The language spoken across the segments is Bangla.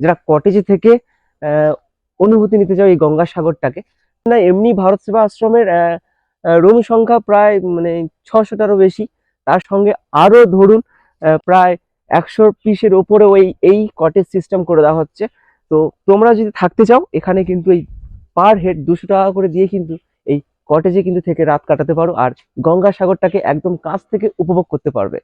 যারা কটেজে থেকে অনুভূতি নিতে চাও এই গঙ্গাসাগরটাকে। না, এমনি ভারত সেবা আশ্রমের রুম সংখ্যা প্রায় মানে ছশোটারও বেশি। তার সঙ্গে আরও ধরুন প্রায় একশো পিসের ওপরে ওই এই কটেজ সিস্টেম করে দেওয়া হচ্ছে। তো তোমরা যদি থাকতে চাও, এখানে কিন্তু এই পার হেড দুশো টাকা করে দিয়ে কিন্তু এই কটেজে কিন্তু থেকে রাত কাটাতে পারো। আর গঙ্গাসাগরটাকে একদম কাছ থেকে উপভোগ করতে পারবে।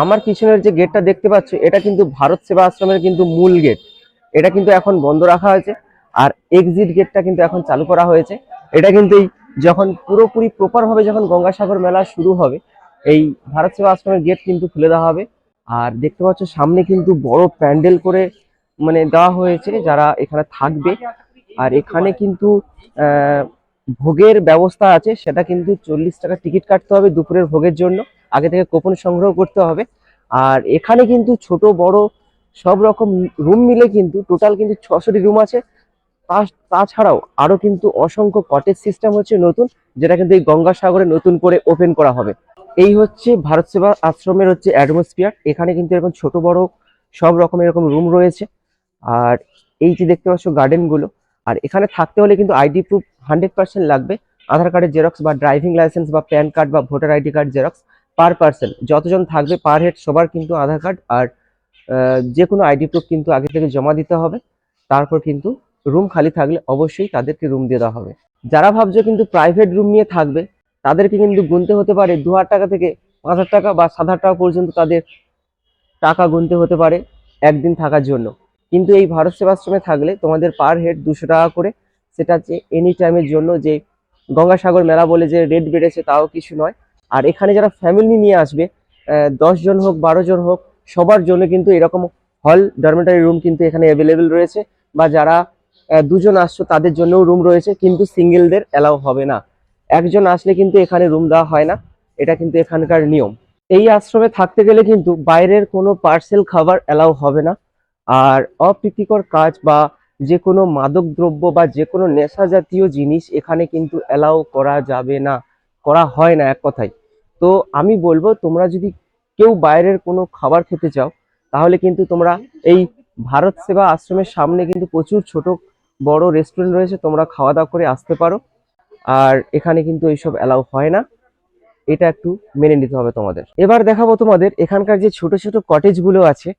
আমার পিছনের যে গেটটা দেখতে পাচ্ছ, এটা কিন্তু ভারত সেবা আশ্রমের কিন্তু মূল গেট এটা কিন্তু এখন বন্ধ রাখা হয়েছে আর এক্সিট গেটটা কিন্তু এখন চালু করা হয়েছে। এটা কিন্তু এই যখন পুরোপুরি প্রপার ভাবে যখন গঙ্গাসাগর মেলা শুরু হবে, এই ভারত সেবা আশ্রমের গেট কিন্তু খুলে দেওয়া হবে। আর দেখতে পাচ্ছ, সামনে কিন্তু বড় প্যান্ডেল করে মানে দেওয়া হয়েছে, যারা এখানে থাকবে। আর এখানে কিন্তু ভোগের ব্যবস্থা আছে, সেটা কিন্তু চল্লিশ টাকা টিকিট কাটতে হবে দুপুরের ভোগের জন্য। আগে থেকে কুপন সংগ্রহ করতে হবে। আর এখানে কিন্তু ছোট, বড় সব রকম রুম মিলে কিন্তু টোটাল কিন্তু ছশোটি রুম আছে। তাছাড়াও আরও কিন্তু অসংখ্য কটেজ সিস্টেম হচ্ছে নতুন, যেটা কিন্তু এই গঙ্গাসাগরে নতুন করে ওপেন করা হবে। এই হচ্ছে ভারত সেবা আশ্রমের হচ্ছে অ্যাটমসফিয়ার এখানে কিন্তু এরকম ছোট, বড় সব রকম এরকম রুম রয়েছে। আর এই যে দেখতে পাচ্ছ গার্ডেনগুলো আর এখানে থাকতে হলে কিন্তু আইডি প্রুফ হান্ড্রেড পার্সেন্ট লাগবে। আধার কার্ডের জেরক্স বা ড্রাইভিং লাইসেন্স বা প্যান কার্ড বা voter ID card xerox per person যতজন থাকবে পার হেড সবার কিন্তু আধার কার্ড আর যে কোনো আইডি প্রুফ কিন্তু আগে থেকে জমা দিতে হবে। তারপর কিন্তু রুম খালি থাকলে অবশ্যই তাদেরকে রুম দিয়ে দেওয়া হবে। যারা ভাবছে কিন্তু প্রাইভেট রুম নিয়ে থাকবে, তাদেরকে কিন্তু গুনতে হতে পারে দু হাজার টাকা থেকে পাঁচ হাজার টাকা বা সাত হাজার টাকা পর্যন্ত তাদের টাকা গুনতে হতে পারে একদিন থাকার জন্য। কিন্তু এই ভারত সেবাশ্রমে থাকলে তোমাদের পার হেড দুশো টাকা করে, সেটা হচ্ছে এনি টাইমের জন্য যে গঙ্গাসাগর মেলা বলে যে রেট বেড়েছে, তাও কিছু নয়। আর এখানে যারা ফ্যামিলি নিয়ে আসবে দশ জন হোক, বারো জন হোক, সবার জন্য কিন্তু এরকম হল ডরমেটারি রুম কিন্তু এখানে অ্যাভেলেবেল রয়েছে বা যারা দুজন আসছো তাদের জন্যও রুম রয়েছে, কিন্তু সিঙ্গেলদের অ্যালাউ হবে না। একজন আসলে কিন্তু এখানে রুম দেওয়া হয় না, এটা কিন্তু এখানকার নিয়ম। এই আশ্রমে থাকতে গেলে কিন্তু বাইরের কোনো পার্সেল খাবার অ্যালাউ হবে না। আর অপ্রীতিকর কাজ বা যে কোনো মাদক দ্রব্য বা যে কোনো নেশা জাতীয় জিনিস এখানে কিন্তু অ্যালাউ করা যাবে না, করা হয় না এক কথায়। তো আমি বলব, তোমরা যদি কেউ বাইরের কোনো খাবার খেতে চাও, তাহলে কিন্তু তোমরা এই ভারত সেবা আশ্রমের সামনে কিন্তু প্রচুর ছোট, বড় রেস্টুরেন্ট রয়েছে, তোমরা খাওয়া দাওয়া করে আসতে পারো। আর এখানে কিন্তু এইসব অ্যালাউ হয় না। এটা একটু মেনে নিতে হবে তোমাদের। এবার দেখাবো তোমাদের এখানকার যে ছোট ছোট কটেজগুলো আছে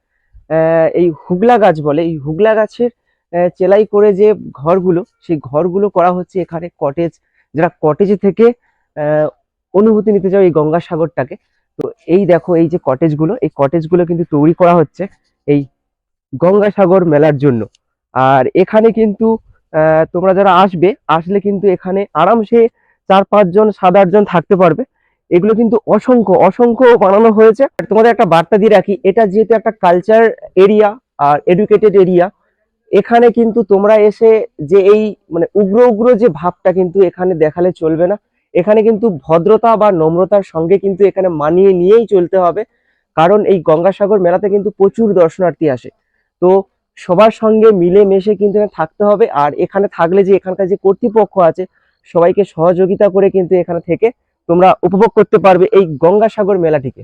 এই হুগলা গাছ বলে। এই হুগলা গাছের চেলাই করে যে ঘরগুলো, সেই ঘরগুলো করা হচ্ছে এখানে কটেজ যারা কটেজে থেকে অনুভূতি নিতে চাও এই গঙ্গাসাগরটাকে তো এই দেখো এই যে কটেজগুলো এই কটেজগুলো কিন্তু তৈরি করা হচ্ছে এই গঙ্গাসাগর মেলার জন্য। আর এখানে কিন্তু তোমরা যারা আসবে, আসলে কিন্তু এখানে আরামসে চার পাঁচজন সাত আটজন থাকতে পারবে। এগুলো কিন্তু অসংখ্য অসংখ্য বানানো হয়েছে। তোমাদের একটা বার্তা দিয়ে রাখি, এটা যেহেতু একটা কালচার এরিয়া আর এডুকেটেড এরিয়া এখানে কিন্তু তোমরা এসে যে এই মানে উগ্র উগ্র যে ভাবটা কিন্তু এখানে দেখালে চলবে না। এখানে কিন্তু ভদ্রতা বা নম্রতার সঙ্গে কিন্তু এখানে মানিয়ে নিয়েই চলতে হবে। কারণ এই গঙ্গাসাগর মেলাতে কিন্তু প্রচুর দর্শনার্থী আসে। তো সবার সঙ্গে মিলে মিশে কিন্তু থাকতে হবে। আর এখানে থাকলে যে এখানকার যে কর্তৃপক্ষ আছে, সবাইকে সহযোগিতা করে কিন্তু এখানে থেকে তোমরা উপভোগ করতে পারবে এই গঙ্গাসাগর মেলাটিকে।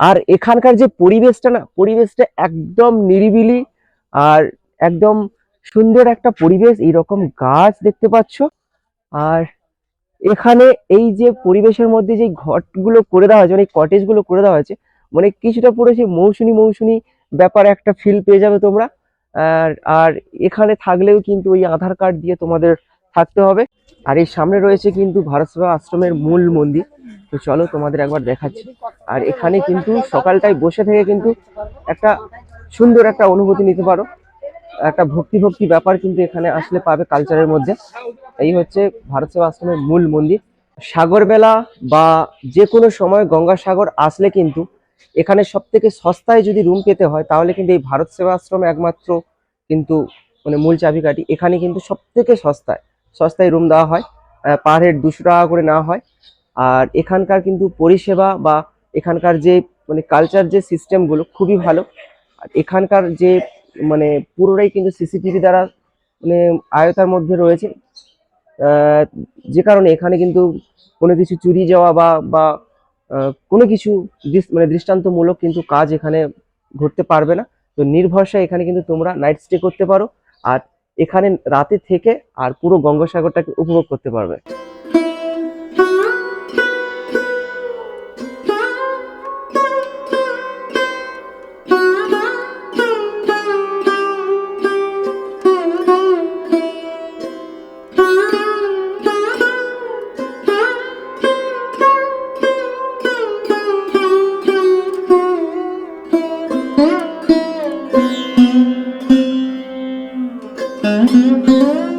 আর এখানকার যে পরিবেশটা না, পরিবেশটা একদম নিরিবিলি আর একদম সুন্দর একটা পরিবেশ। এইরকম গাছ দেখতে পাচ্ছ। আর এখানে এই যে পরিবেশের মধ্যে যে ঘরগুলো করে দেওয়া হয়েছে মানে কটেজগুলো করে দেওয়া হয়েছে মানে কিছুটা পুরো সেই মৌসুমি মৌসুমি ব্যাপার একটা ফিল পেয়ে যাবে তোমরা। আর আর এখানে থাকলেও কিন্তু ওই আধার কার্ড দিয়ে তোমাদের থাকতে হবে। আর এই সামনে রয়েছে কিন্তু ভারত সেবা আশ্রমের মূল মন্দির। তো চলো তোমাদের একবার দেখাচ্ছি। আর এখানে কিন্তু সকালটায় বসে থেকে কিন্তু একটা সুন্দর একটা অনুভূতি নিতে পারো। একটা ভক্তি ভক্তি ব্যাপার কিন্তু এখানে আসলে পাবে কালচারের মধ্যে। এই হচ্ছে ভারত সেবা আশ্রমের মূল মন্দির। সাগরবেলা বা যে কোনো সময় গঙ্গাসাগর আসলে কিন্তু এখানে সব থেকে সস্তায় যদি রুম পেতে হয়, তাহলে কিন্তু এই ভারত সেবা আশ্রমে একমাত্র কিন্তু মানে মূল চাবিকাঠি। এখানে কিন্তু সব থেকে সস্তায় সস্তায় রুম দেওয়া হয়। পার হেড দুশো টাকা করে নেওয়া হয়। আর এখানকার কিন্তু পরিষেবা বা এখানকার যে মানে কালচার যে সিস্টেমগুলো খুবই ভালো। আর এখানকার যে মানে পুরোটাই কিন্তু সিসিটিভি দ্বারা মানে আয়তার মধ্যে রয়েছে। যে কারণে এখানে কিন্তু কোনো কিছু চুরি যাওয়া বা বা কোনো কিছু মানে দৃষ্টান্তমূলক কিন্তু কাজ এখানে ঘটতে পারবে না। তো নির্ভরসায় এখানে কিন্তু তোমরা নাইট স্টে করতে পারো। আর এখানে রাতে থেকে আর পুরো গঙ্গাসাগরটাকে উপভোগ করতে পারবে। Música